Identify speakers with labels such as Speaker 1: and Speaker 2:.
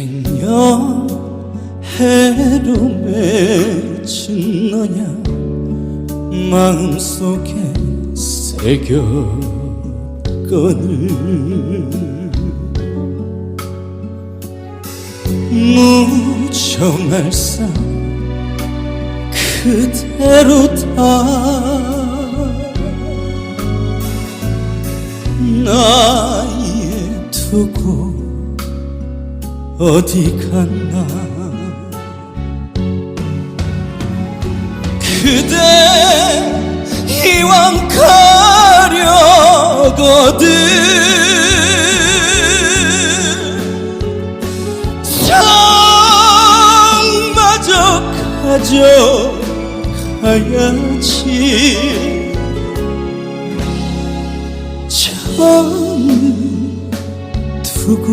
Speaker 1: 백년 해로 맺힌 너냐? 마음속에 새겼거늘 무정할 사 그대로 다 나의 두고 어디 갔나? 그대 이왕 가려거든. 상마저 가져가야지. 참 두고